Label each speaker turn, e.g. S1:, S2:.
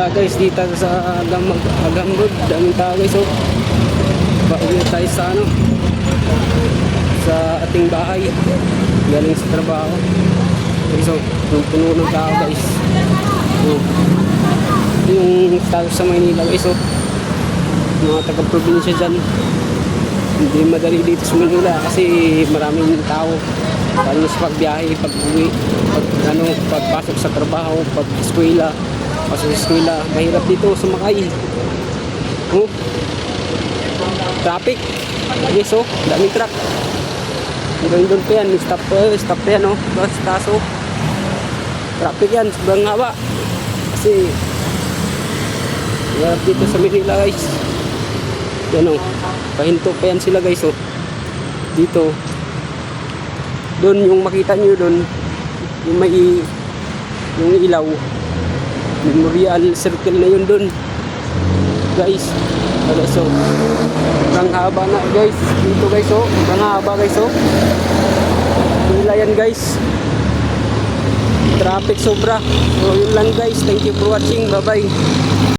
S1: Guys, dito sa Agam, Agam Road, daming tao guys, oh. Pauwi tayo sa ano, sa ating bahay. Galing sa trabaho. Guys, oh, puno ng tao guys. Oh. Yung status sa Maynila guys, oh. Mga taga-probinsya dyan. Hindi madali dito sa Manila kasi maraming tao. Lalo sa pagbiyahe, pag uwi, pag, ano, pagpasok sa trabaho, pag eskwela, pasok sa eskwela, mahirap dito sumakay. Oh. Traffic. Yes, oh, daming truck. Hanggang doon pa yan, stop, uh, stop pa yan, oh. Bas, taso. Traffic yan, sobrang haba. Kasi, mahirap dito sa Manila, guys. Yan, oh. Pahinto pa yan sila, guys, oh. Dito. Doon, yung makita nyo doon, yung may, yung ilaw, memorial circle na yun doon. Guys, wala so, sobrang haba na, guys. Dito, guys, oh. Sobrang haba, guys, oh. Manila yan, guys. Traffic sobra. So, yun lang, guys. Thank you for watching. Bye-bye.